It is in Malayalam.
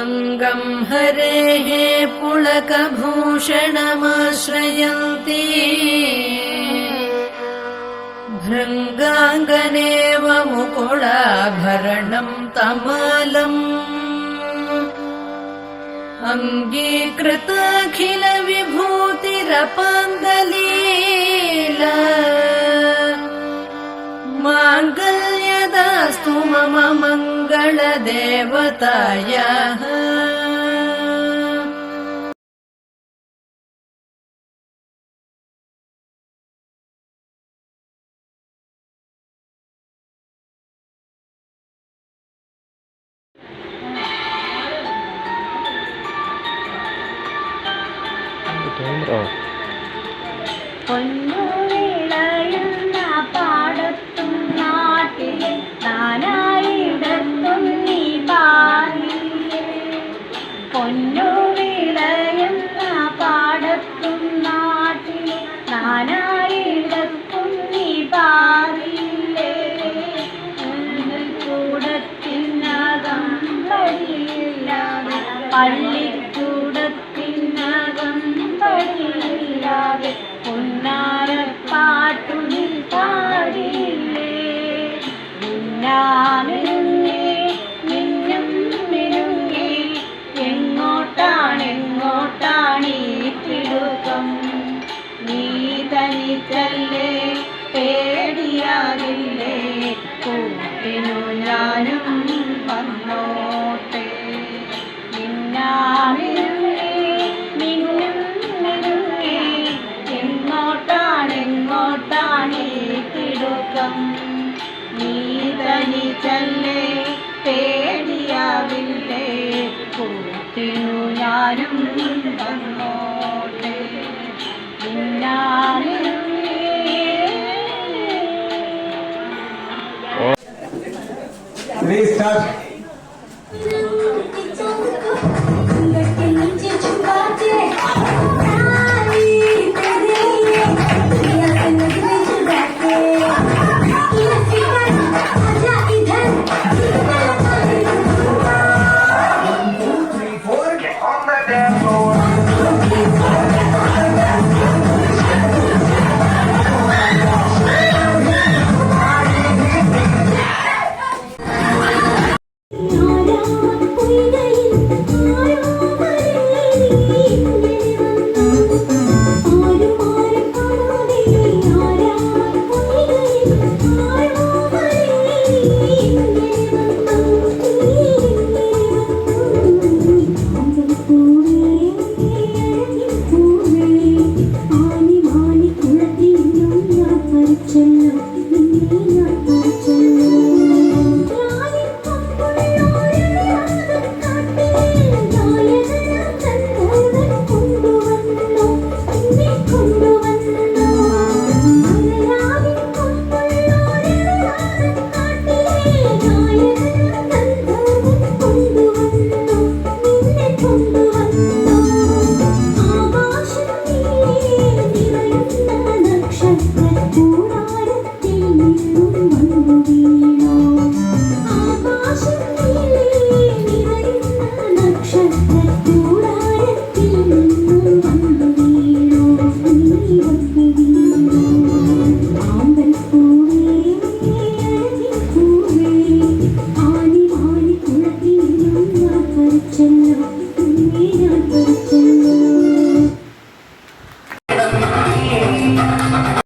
अङ्गम् हरेः पुलकभूषणमाश्रयन्ती भृङ्गाङ्गनेव मुकुलाभरणम् तमालम्। अङ्गीकृताखिलविभूतिरपाङ्गलीला। माङ्गल्यदास्तु मम देवतायाः Oh. no. പൊന്നുവിളയുന്ന പാടത്തും നാട്ടിലെ നാനായിടത്തും നീ പാടില്ലേ? കൂടത്തിനകം പടിയില്ലാതെ പള്ളിക്കൂടത്തിനകം തനിച്ചല്ലേ പേടിയാവില്ലേ കൂട്ടിനു ഞാനും വന്നോട്ടെ. Please restart 心如